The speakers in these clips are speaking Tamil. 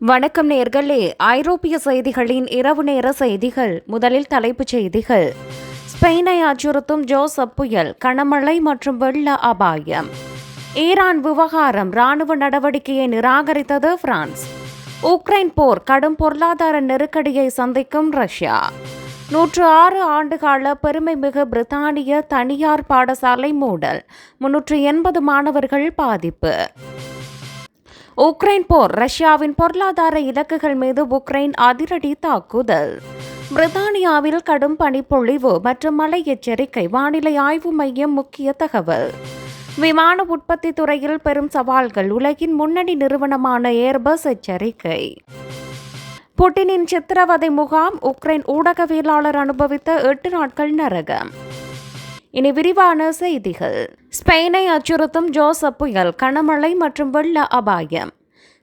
வணக்கம் நேர்களே. ஐரோப்பிய செய்திகளின் இரவு நேர செய்திகள். முதலில் தலைப்புச் செய்திகள். ஸ்பெயினை அச்சுறுத்தும் ஜோசப் புயல் கனமழை மற்றும் வெள்ள அபாயம். ஈரான் விவகாரம் ராணுவ நடவடிக்கையை நிராகரித்தது பிரான்ஸ். உக்ரைன் போர் கடும் பொருளாதார நெருக்கடியை சந்திக்கும் ரஷ்யா. நூற்று ஆறு ஆண்டுகால பெருமைமிகு பிரித்தானிய தனியார் பாடசாலை மூடல். முன்னூற்று எண்பது மாணவர்கள் பாதிப்பு. உக்ரைன் போர் ரஷ்யாவின் பொருளாதார இலக்குகள் மீது உக்ரைன் அதிரடி தாக்குதல். பிரித்தானியாவில் கடும் பனிப்பொழிவு மற்றும் மழை எச்சரிக்கை வானிலை ஆய்வு மையம் முக்கிய தகவல். விமான உற்பத்தி துறையில் பெரும் சவால்கள் உலகின் முன்னணி நிறுவனமான ஏர்பஸ் எச்சரிக்கை. புட்டினின் சித்திரவதை முகாம் உக்ரைன் ஊடகவியலாளர் அனுபவித்த எட்டு நாட்கள் நரகம். இனி விரிவான செய்திகள். ஸ்பெயினை அச்சுறுத்தும் ஜோசப் புயல் கனமழை மற்றும் வெள்ள அபாயம்.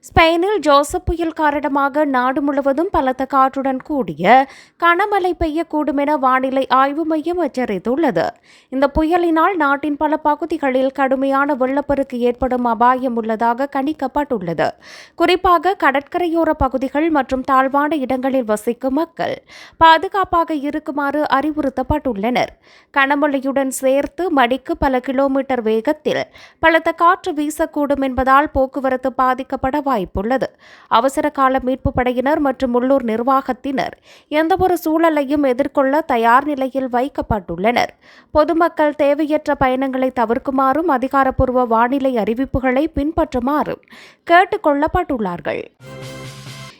ஸ்பெயினில் ஜோசப் புயல் காரணமாக நாடு முழுவதும் பலத்த காற்றுடன் கூடிய கனமழை பெய்யக்கூடும் என வானிலை ஆய்வு மையம் எச்சரித்துள்ளது. இந்த புயலினால் நாட்டின் பல பகுதிகளில் கடுமையான வெள்ளப்பெருக்கு ஏற்படும் அபாயம் உள்ளதாக கணிக்கப்பட்டுள்ளது. குறிப்பாக கடற்கரையோர பகுதிகள் மற்றும் தாழ்வான இடங்களில் வசிக்கும் மக்கள் பாதுகாப்பாக இருக்குமாறு அறிவுறுத்தப்பட்டுள்ளனர். கனமழையுடன் சேர்த்து மடிக்கு பல கிலோமீட்டர் வேகத்தில் பலத்த காற்று வீசக்கூடும் என்பதால் போக்குவரத்து பாதிக்கப்பட வாய்ப்புள்ளது. அவசர கால மீட்பு படையினர் மற்றும் உள்ளூர் நிர்வாகத்தினர் எந்தவொரு சூழலையும் எதிர்கொள்ள தயார் நிலையில் வைக்கப்பட்டுள்ளனர். பொதுமக்கள் தேவையற்ற பயணங்களை தவிர்க்குமாறும் அதிகாரப்பூர்வ வானிலை அறிவிப்புகளை பின்பற்றுமாறும் கேட்டுக் கொள்ளப்பட்டுள்ளார்கள்.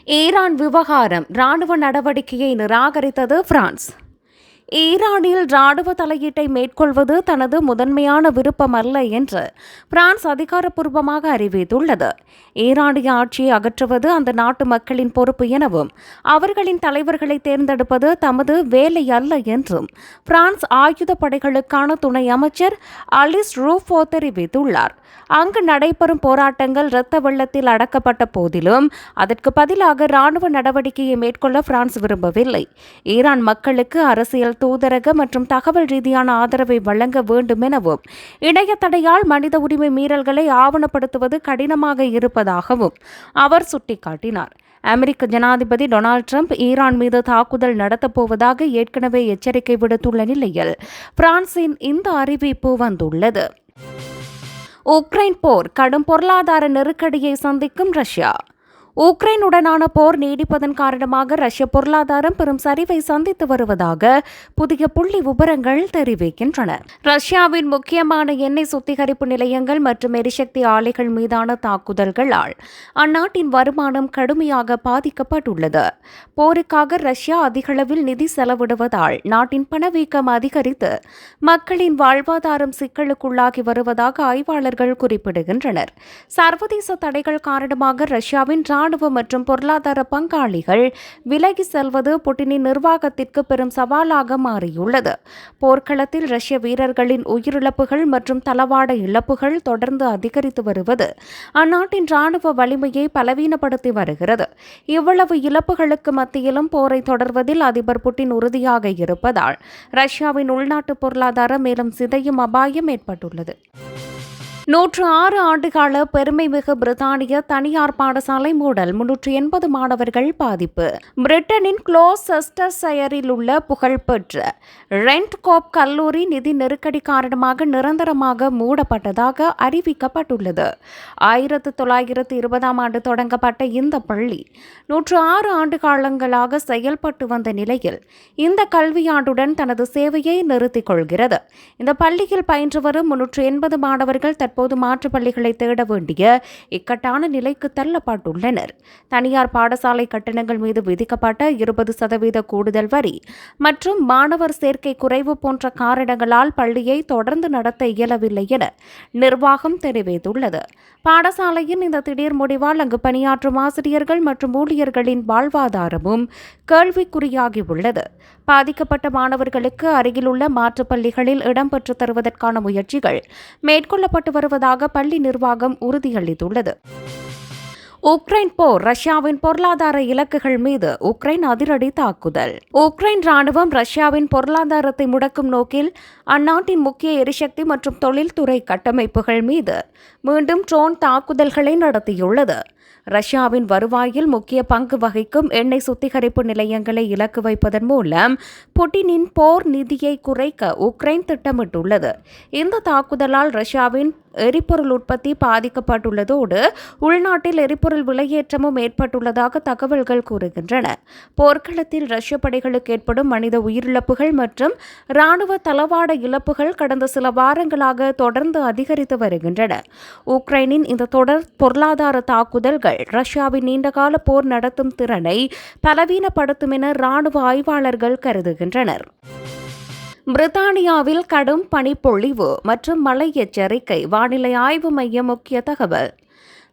ஈரான் விவகாரம் ராணுவ நடவடிக்கையை நிராகரித்தது பிரான்ஸ். ஈரானில் ராணுவ தலையீட்டை மேற்கொள்வது தனது முதன்மையான விருப்பமல்ல என்று பிரான்ஸ் அதிகாரப்பூர்வமாக அறிவித்துள்ளது. ஈரானிய ஆட்சியை அகற்றுவது அந்த நாட்டு மக்களின் பொறுப்பு எனவும் அவர்களின் தலைவர்களை தேர்ந்தெடுப்பது தமது வேலை அல்ல என்றும் பிரான்ஸ் ஆயுத படைகளுக்கான துணை அமைச்சர் அலிஸ் ரூஃபோ தெரிவித்துள்ளார். அங்கு நடைபெறும் போராட்டங்கள் இரத்த வெள்ளத்தில் அடக்கப்பட்ட போதிலும் அதற்கு பதிலாக ராணுவ நடவடிக்கையை மேற்கொள்ள பிரான்ஸ் விரும்பவில்லை. ஈரான் மக்களுக்கு அரசியல் தூதரக மற்றும் தகவல் ரீதியான ஆதரவை வழங்க வேண்டும் எனவும் இணைய தடையால் மனித உரிமை மீறல்களை ஆவணப்படுத்துவது கடினமாக இருப்பதாகவும் அவர் சுட்டிக்காட்டினார். அமெரிக்க ஜனாதிபதி டொனால்டு ட்ரம்ப் ஈரான் மீது தாக்குதல் நடத்தப்போவதாக ஏற்கனவே எச்சரிக்கை விடுத்துள்ள நிலையில் பிரான்சின் இந்த அறிவிப்பு வந்துள்ளது. உக்ரைன் போர் கடும் பொருளாதார நெருக்கடியை சந்திக்கும் ரஷ்யா. உக்ரைனுடனான போர் நீடிப்பதன் காரணமாக ரஷ்ய பொருளாதாரம் பெரும் சரிவை சந்தித்து வருவதாக புதிய புள்ளி விவரங்கள் தெரிவிக்கின்றன. ரஷ்யாவின் முக்கியமான எண்ணெய் சுத்திகரிப்பு நிலையங்கள் மற்றும் எரிசக்தி ஆலைகள் மீதான தாக்குதல்களால் அந்நாட்டின் வருமானம் கடுமையாக பாதிக்கப்பட்டுள்ளது. போருக்காக ரஷ்யா அதிகளவில் நிதி செலவிடுவதால் நாட்டின் பணவீக்கம் அதிகரித்து மக்களின் வாழ்வாதாரம் சிக்கலுக்குள்ளாகி வருவதாக ஆய்வாளர்கள் குறிப்பிடுகின்றனர். சர்வதேச தடைகள் காரணமாக ரஷ்யாவின் ராணுவ இராணுவ மற்றும் பொருளாதார பங்காளிகள் விலகி செல்வது புட்டினின் நிர்வாகத்திற்கு பெரும் சவாலாக மாறியுள்ளது. போர்க்களத்தில் ரஷ்ய வீரர்களின் உயிரிழப்புகள் மற்றும் தளவாட இழப்புகள் தொடர்ந்து அதிகரித்து வருவது அந்நாட்டின் இராணுவ வலிமையை பலவீனப்படுத்தி வருகிறது. இவ்வளவு இழப்புகளுக்கு மத்தியிலும் போரை தொடர்வதில் அதிபர் புட்டின் உறுதியாக இருப்பதால் ரஷ்யாவின் உள்நாட்டு பொருளாதாரம் மேலும் சிதையும் அபாயம் ஏற்பட்டுள்ளது. நூற்று ஆறு ஆண்டுகால பெருமைமிகு பிரித்தானிய தனியார் பாடசாலை மூடல். முன்னூற்று எண்பது மாணவர்கள் பாதிப்பு. பிரிட்டனின் குளோசெஸ்டர்ஷயரில் உள்ள புகழ்பெற்ற ரெண்ட் கோப் கல்லூரி நிதி நெருக்கடி காரணமாக நிரந்தரமாக மூடப்பட்டதாக அறிவிக்கப்பட்டுள்ளது. ஆயிரத்து தொள்ளாயிரத்து இருபதாம் ஆண்டு தொடங்கப்பட்ட இந்த பள்ளி நூற்று ஆறு ஆண்டு காலங்களாக செயல்பட்டு வந்த நிலையில் இந்த கல்வியாண்டுடன் தனது சேவையை நிறுத்திக் கொள்கிறது. இந்த பள்ளியில் பயின்று வரும் முன்னூற்று எண்பது மாணவர்கள் தற்போது மாற்றுப் பள்ளிகளை தேட வேண்டிய இக்கட்டான நிலைக்கு தள்ளப்பட்டுள்ளனர். தனியார் பாடசாலை கட்டணங்கள் மீது விதிக்கப்பட்ட இருபது சதவீத கூடுதல் வரி மற்றும் மாணவர் சேர்க்கை குறைவு போன்ற காரணங்களால் பள்ளியை தொடர்ந்து நடத்த இயலவில்லை என நிர்வாகம் தெரிவித்துள்ளது. பாடசாலையின் இந்த திடீர் முடிவால் அங்கு பணியாற்றும் ஆசிரியர்கள் மற்றும் ஊழியர்களின் வாழ்வாதாரமும் கேள்விக்குறியாகியுள்ளது. பாதிக்கப்பட்ட மாணவர்களுக்கு அருகிலுள்ள மாற்றுப் பள்ளிகளில் இடம் பெற்றுத் தருவதற்கான முயற்சிகள் மேற்கொள்ளப்பட்டு வருவதாக பள்ளி நிர்வாகம் உறுதியளித்துள்ளது. உக்ரைன் போர் ரஷ்யாவின் பொருளாதார இலக்குகள் மீது உக்ரைன் அதிரடி தாக்குதல். உக்ரைன் ராணுவம் ரஷ்யாவின் பொருளாதாரத்தை முடக்கும் நோக்கில் அந்நாட்டின் முக்கிய எரிசக்தி மற்றும் தொழில்துறை கட்டமைப்புகள் மீது மீண்டும் ட்ரோன் தாக்குதல்களை நடத்தியுள்ளது. ரஷ்யாவின் வருவாயில் முக்கிய பங்கு வகிக்கும் எண்ணெய் சுத்திகரிப்பு நிலையங்களை இலக்கு வைப்பதன் மூலம் புட்டினின் போர் நிதியை குறைக்க உக்ரைன் திட்டமிட்டுள்ளது. இந்த தாக்குதலால் ரஷ்யாவின் எரிபொருள் உற்பத்தி பாதிக்கப்பட்டுள்ளதோடு உள்நாட்டில் எரிபொருள் விலையேற்றமும் ஏற்பட்டுள்ளதாக தகவல்கள் கூறுகின்றன. போர்க்களத்தில் ரஷ்ய படைகளுக்கு ஏற்படும் மனித உயிரிழப்புகள் மற்றும் ராணுவ தளவாட இழப்புகள் கடந்த சில வாரங்களாக தொடர்ந்து அதிகரித்து வருகின்றன. உக்ரைனின் இந்த தொடர் பொருளாதார தாக்குதல்கள் ரஷ்யாவின் நீண்டகால போர் நடத்தும் திறனை பலவீனப்படுத்தும் என ராணுவ ஆய்வாளர்கள் கருதுகின்றனர். பிரித்தானியாவில் கடும் பனிப்பொழிவு மற்றும் மழை எச்சரிக்கை. வானிலை ஆய்வு மையம் முக்கிய தகவல்.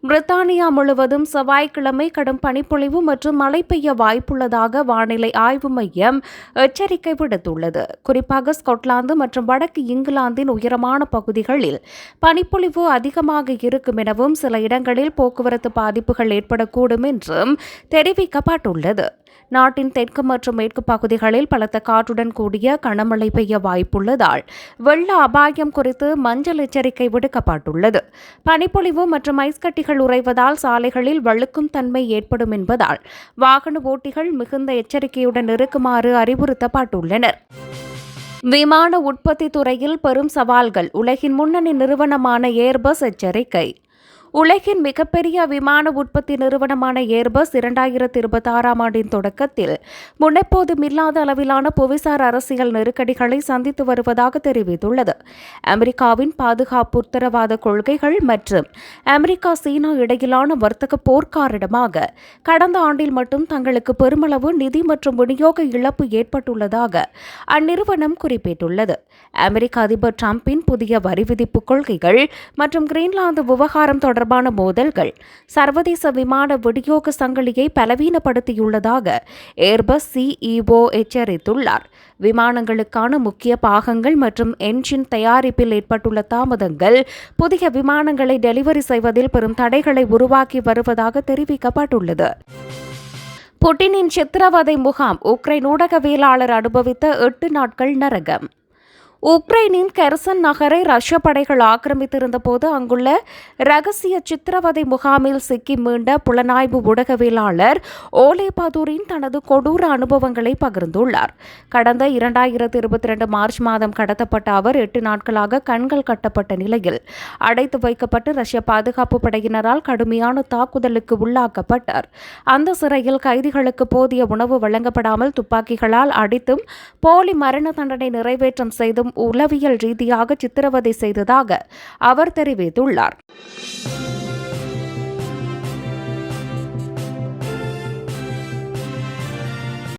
பிரித்தானியா முழுவதும் செவ்வாய்க்கிழமை கடும் பனிப்பொழிவு மற்றும் மழை பெய்ய வாய்ப்புள்ளதாக வானிலை ஆய்வு மையம் எச்சரிக்கை விடுத்துள்ளது. குறிப்பாக ஸ்கொட்லாந்து மற்றும் வடக்கு இங்கிலாந்தின் உயரமான பகுதிகளில் பனிப்பொழிவு அதிகமாக இருக்கும் எனவும் சில இடங்களில் போக்குவரத்து பாதிப்புகள் ஏற்படக்கூடும் என்றும் தெரிவிக்கப்பட்டுள்ளது. நாட்டின் தெற்கு மற்றும் மேற்கு பகுதிகளில் பலத்த காற்றுடன் கூடிய கனமழை பெய்ய வாய்ப்புள்ளதால் வெள்ள அபாயம் குறித்து மஞ்சள் எச்சரிக்கை விடுக்கப்பட்டுள்ளது. பனிப்பொழிவு மற்றும் ஐஸ்கட்டிகள் உறைவதால் சாலைகளில் வழுக்கும் தன்மை ஏற்படும் என்பதால் வாகன ஓட்டிகள் மிகுந்த எச்சரிக்கையுடன் இருக்குமாறு அறிவுறுத்தப்பட்டுள்ளனர். விமான உற்பத்தி துறையில் பெரும் சவால்கள். உலகின் முன்னணி நிறுவனமான ஏர்பஸ் எச்சரிக்கை. உலகின் மிகப்பெரிய விமான உற்பத்தி நிறுவனமான ஏர்பஸ் இரண்டாயிரத்தி இருபத்தி ஆறாம் ஆண்டின் தொடக்கத்தில் முன்னெப்போதும் இல்லாத அளவிலான புவிசார் அரசியல் நெருக்கடிகளை சந்தித்து வருவதாக தெரிவித்துள்ளது. அமெரிக்காவின் பாதுகாப்பு உத்தரவாத கொள்கைகள் மற்றும் அமெரிக்கா சீனா இடையிலான வர்த்தக போர் காரணமாக கடந்த ஆண்டில் மட்டும் தங்களுக்கு பெருமளவு நிதி மற்றும் விநியோக இழப்பு ஏற்பட்டுள்ளதாக அந்நிறுவனம் குறிப்பிட்டுள்ளது. அமெரிக்க அதிபர் டிரம்பின் புதிய வரி விதிப்பு கொள்கைகள் மற்றும் கிரீன்லாந்து விவகாரம் தொடர்பாக தொடர்பான மோதல்கள் சர்வதேச விமான விநியோக சங்கிலியை பலவீனப்படுத்தியுள்ளதாக ஏர்பஸ் சிஇஓ எச்சரித்துள்ளார். விமானங்களுக்கான முக்கிய பாகங்கள் மற்றும் என்ஜின் தயாரிப்பில் ஏற்பட்டுள்ள தாமதங்கள் புதிய விமானங்களை டெலிவரி செய்வதில் பெரும் தடைகளை உருவாக்கி வருவதாக தெரிவிக்கப்பட்டுள்ளது. புட்டினின் சித்திரவதை முகாம் உக்ரைன் ஊடகவியலாளர் அனுபவித்த எட்டு நாட்கள் நரகம். உக்ரைனின் கெர்சன் நகரை ரஷ்ய படைகள் ஆக்கிரமித்திருந்த போது அங்குள்ள ரகசிய சித்திரவதை முகாமில் சிக்கி மீண்ட புலனாய்வு ஊடகவியலாளர் ஓலே பதூரின் தனது கொடூர அனுபவங்களை பகிர்ந்துள்ளார். கடந்த இரண்டாயிரத்தி இருபத்தி ரெண்டு மார்ச் மாதம் கடத்தப்பட்ட அவர் எட்டு நாட்களாக கண்கள் கட்டப்பட்ட நிலையில் அடைத்து வைக்கப்பட்டு ரஷ்ய பாதுகாப்பு படையினரால் கடுமையான தாக்குதலுக்கு உள்ளாக்கப்பட்டார். அந்த சிறையில் கைதிகளுக்கு போதிய உணவு வழங்கப்படாமல் துப்பாக்கிகளால் அடித்தும் போலி மரண தண்டனை நிறைவேற்றம் செய்தும் உளவியல் ரீதியாக சித்திரவதை செய்ததாக அவர் தெரிவித்துள்ளார்.